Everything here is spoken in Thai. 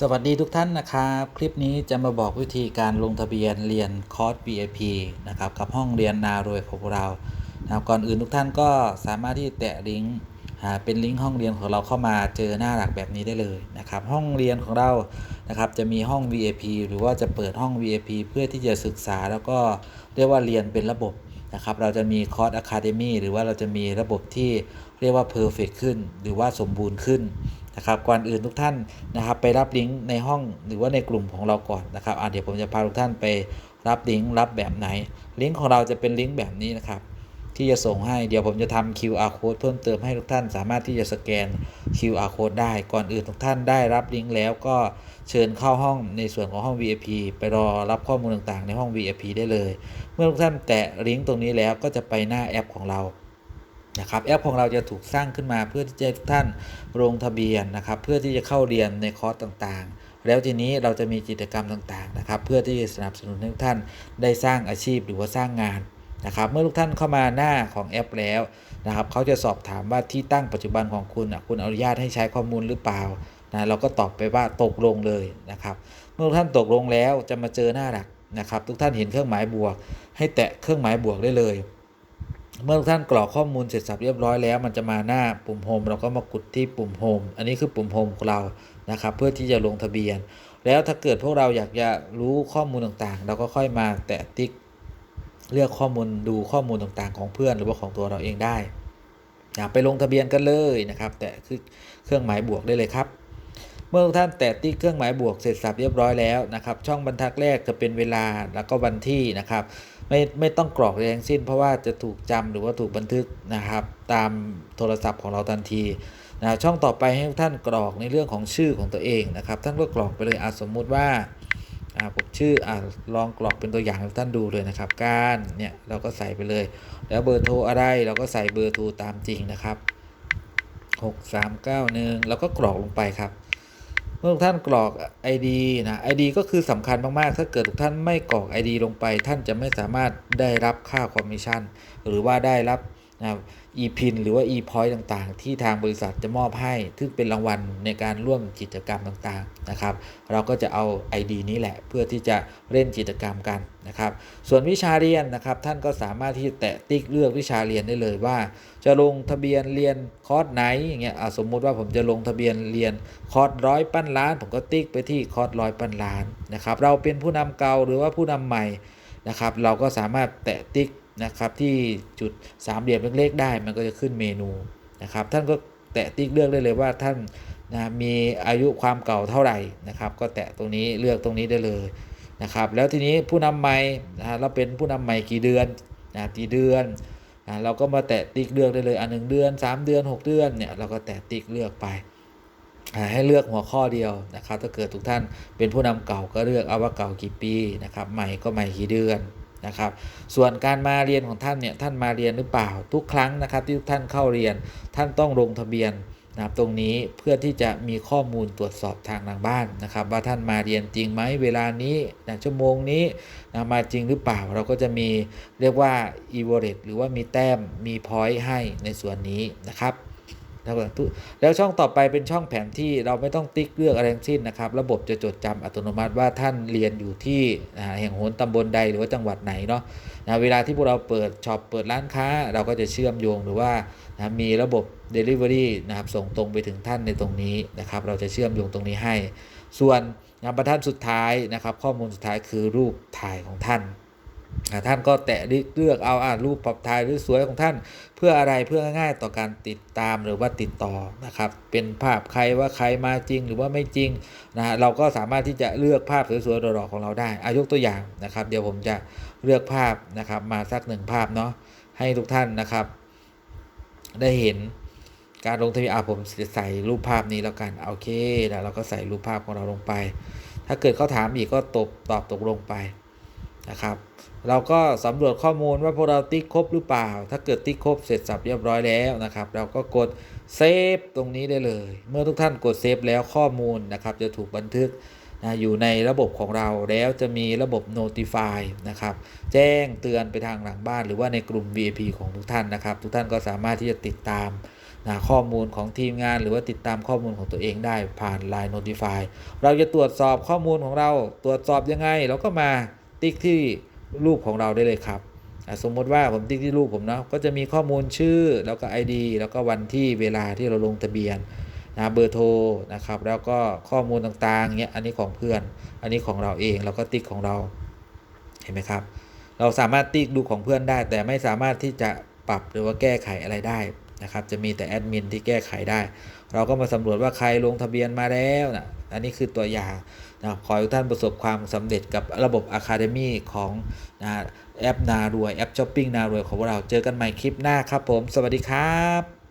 สวัสดีทุกท่านนะครับ คลิปนี้จะมาบอกวิธีการลงทะเบียนเรียนคอร์ส VIP นะครับกับห้องเรียนนารวยของพวกเรานะครับก่อนอื่นทุกท่านก็สามารถที่แตะลิงก์หาเป็นลิงก์ห้องเรียนของเราเข้ามาเจอหน้าหลักแบบนี้ได้เลยนะครับห้องเรียนของเรานะครับจะมีห้อง VIP หรือว่าจะเปิดห้อง VIP เพื่อที่จะศึกษาแล้วก็เรียกว่าเรียนเป็นระบบนะครับเราจะมีคอร์ส Academy หรือว่าเราจะมีระบบที่เรียกว่า Perfect ขึ้น หรือว่าสมบูรณ์ขึ้น นะครับก่อนอื่นทุกท่านนะครับไปรับลิงก์ในห้องหรือว่าในกลุ่มของเราก่อนนะครับอะเดี๋ยวผมจะพาทุกท่านไปรับลิงก์รับแบบไหน ลิงก์ของเราจะเป็นลิงก์แบบนี้นะครับที่จะส่งให้เดี๋ยวผมจะทำ QR code เพิ่มเติมให้ทุกท่านสามารถที่จะสแกน QR code ได้ก่อนอื่นทุกท่านได้รับลิงก์แล้วก็เชิญเข้าห้องในส่วนของห้อง VIP ไปรอรับข้อมูลต่างๆ ในห้อง VIP ได้เลย เมื่อทุกท่านแตะลิงก์ตรงนี้แล้วก็จะไปหน้าแอปของเรา นะครับแอปของเราจะถูกสร้างขึ้นมาเพื่อที่จะให้ทุกท่านลงทะเบียนนะครับ เพื่อที่จะเข้าเรียนในคอร์สต่างๆ แล้วทีนี้เราจะมีกิจกรรมต่างๆนะครับ เพื่อที่จะสนับสนุนทุกท่านได้สร้างอาชีพหรือว่าสร้างงานนะครับ เมื่อทุกท่านเข้ามาหน้าของแอปแล้วนะครับเขาจะสอบถามว่าที่ตั้งปัจจุบันของคุณคุณอนุญาตให้ใช้ข้อมูลหรือเปล่านะเราก็ตอบไปว่าตกลงเลยนะครับ เมื่อทุกท่านตกลงแล้วจะมาเจอหน้าหลักนะครับ ทุกท่านเห็นเครื่องหมายบวก ให้แตะเครื่องหมายบวกได้เลย เมื่อทุกท่านกรอกข้อมูลเสร็จสับเรียบร้อยแล้ว มันจะมาหน้าปุ่มโฮมเราก็มากดที่ปุ่มโฮมอันนี้คือปุ่มโฮมของเรานะครับ เพื่อที่จะลงทะเบียน แล้วถ้าเกิดพวกเราอยากจะรู้ข้อมูลต่างๆ เราก็ค่อยมาแตะติ๊กเลือกข้อมูลดูข้อมูลต่างๆ ของเพื่อนหรือว่าของตัวเราเองได้อยากไปลงทะเบียนกันเลยนะครับ แตะคือเครื่องหมายบวกได้เลยครับ เมื่อทุกท่านแตะติ๊กเครื่องหมายบวกเสร็จสับเรียบร้อยแล้วนะครับ ช่องบรรทัดแรกจะเป็นเวลาแล้วก็วันที่นะครับ ไม่ไม่ต้องกรอกอะไรทั้งสิ้น เพราะว่าจะถูกจำหรือว่าถูกบันทึกนะครับ ตามโทรศัพท์ของเราทันทีนะช่องต่อไปให้ท่านกรอกในเรื่องของชื่อของตัวเองนะครับ ท่านก็กรอกไปเลยอะสมมุติว่าผมชื่ออลองกรอกเป็นตัวอย่างให้ท่านดูเลยนะครับ การเนี่ยเราก็ใส่ไปเลย แล้วเบอร์โทรอะไรเราก็ใส่เบอร์โทรตามจริงนะครับ 6391 แล้วก็กรอกลงไปครับ มื่อทุกท่านกรอก ID นะ ID ก็คือสำคัญมาก ๆ ถ้าเกิดทุกท่านไม่กรอก ID ลงไป ท่านจะไม่สามารถได้รับค่าคอมมิชชั่น หรือว่าได้รับ นะ e-pin หรือว่า e-point ต่างๆ ที่ทางบริษัทจะมอบให้ ซึ่งเป็นรางวัลในการร่วมกิจกรรมต่างๆนะครับ เราก็จะเอา ID นี้แหละเพื่อที่จะเล่นกิจกรรมกันนะครับ ส่วนวิชาเรียนนะครับ ท่านก็สามารถที่จะแตะติ๊กเลือกวิชาเรียนได้เลยว่า จะลงทะเบียนเรียนคอร์สไหนอย่างเงี้ยสมมุติว่าผมจะลงทะเบียนเรียนคอร์สร้อยปั้นล้าน ผมก็ติ๊กไปที่คอร์สร้อยปั้นล้านนะครับ เราเป็นผู้นำเก่าหรือว่าผู้นำใหม่นะครับ เราก็สามารถแตะติ๊ก นะครับที่จุดสามเหลี่ยมเล็กๆได้มันก็จะขึ้นเมนูนะครับท่านก็แตะติ๊กเลือกได้เลยว่าท่านนะมีอายุความเก่าเท่าไหร่นะครับ ก็แตะตรงนี้เลือกตรงนี้ได้เลยนะครับ แล้วทีนี้ผู้นำใหม่นะเราเป็นผู้นำใหม่กี่เดือนนะกี่เดือนนะเราก็มาแตะติ๊กเลือกได้เลยอันหนึ่งเดือน 3 เดือน 6 เดือนเนี่ยเราก็แตะติ๊กเลือกไปให้เลือกหัวข้อเดียวนะครับ ถ้าเกิดทุกท่านเป็นผู้นำเก่าก็เลือกเอาว่าเก่ากี่ปีนะครับ ใหม่ก็ใหม่กี่เดือน นะครับ ส่วนการมาเรียนของท่านเนี่ยท่านมาเรียนหรือเปล่าทุกครั้งนะครับ ที่ทุกท่านเข้าเรียนท่านต้องลงทะเบียนนะครับตรงนี้เพื่อที่จะมีข้อมูลตรวจสอบทางทางบ้านนะครับ ว่าท่านมาเรียนจริงไหมเวลานี้นะชั่วโมงนี้นะมาจริงหรือเปล่า เราก็จะมีเรียกว่า e w a l l e t หรือว่ามีแต้มมีพอยต์ให้ในส่วนนี้นะครับ แล้วก็ทุแล้วช่องต่อไปเป็นช่องแผนที่เราไม่ต้องติ๊กเลือกอะไรทั้งสิ้นนะครับ ระบบจะจดจำอัตโนมัติว่าท่านเรียนอยู่ที่แห่งโหนตำบลใดหรือว่าจังหวัดไหนเนาะนะเวลาที่พวกเราเปิดช็อปเปิดร้านค้า เราก็จะเชื่อมโยงหรือว่านะมีระบบ Delivery นะครับส่งตรงไปถึงท่านในตรงนี้นะครับ เราจะเชื่อมโยงตรงนี้ให้ ส่วนนะบรรทัดสุดท้ายนะครับ ข้อมูลสุดท้ายคือรูปถ่ายของท่าน ท่านก็แตะเลือกเอาอ่ารูปปรับถ่ายหรือสวยของท่าน เพื่ออะไรเพื่อง่ายต่อการติดตามหรือว่าติดต่อนะครับ เป็นภาพใครว่าใครมาจริงหรือว่าไม่จริงนะฮะเราก็สามารถที่จะเลือกภาพสวยๆหล่อๆของเราได้อายกตัวอย่างนะครับ เดี๋ยวผมจะเลือกภาพนะครับ มาสักหนึ่งภาพเนาะให้ทุกท่านนะครับ ได้เห็นการลงทะเบียนอ่าผมใส่รูปภาพนี้แล้วกันโอเคแล้วเราก็ใส่รูปภาพของเราลงไป ถ้าเกิดเขาถามอีกก็ตอบตอบตกลงไป นะครับ เราก็สำรวจข้อมูลว่าพวกเราติ๊กครบหรือเปล่า ถ้าเกิดติ๊กครบเสร็จสับเรียบร้อยแล้วนะครับ เราก็กดเซฟตรงนี้ได้เลย เมื่อทุกท่านกดเซฟแล้วข้อมูลนะครับจะถูกบันทึกนะอยู่ในระบบของเราแล้วจะมีระบบ notify นะครับ แจ้งเตือนไปทางหลังบ้าน หรือว่าในกลุ่ม VIP ของทุกท่านนะครับ ทุกท่านก็สามารถที่จะติดตามนะข้อมูลของทีมงาน หรือว่าติดตามข้อมูลของตัวเองได้ผ่าน Line Notify เราจะตรวจสอบข้อมูลของเรา ตรวจสอบยังไงเราก็มา ติ๊กที่รูปของเราได้เลยครับสมมติว่าผมติ๊กที่รูปผมเนาะก็จะมีข้อมูลชื่อแล้วก็ ID แล้วก็วันที่เวลาที่เราลงทะเบียนนะเบอร์โทรนะครับ แล้วก็ข้อมูลต่างๆเงี้ยอันนี้ของเพื่อน อันนี้ของเราเองเราก็ติ๊กของเราเห็นไหมครับ เราสามารถติ๊กดูของเพื่อนได้ แต่ไม่สามารถที่จะปรับหรือว่าแก้ไขอะไรได้นะครับ จะมีแต่แอดมินที่แก้ไขได้ เราก็มาสำรวจว่าใครลงทะเบียนมาแล้วนะ อันนี้คือตัวอย่างนะขอให้ทุกท่านประสบความสำเร็จกับระบบ Academy ของนะแอปนารวย แอปช้อปปิ้งนารวยของเราเจอกันใหม่คลิปหน้าครับผม สวัสดีครับ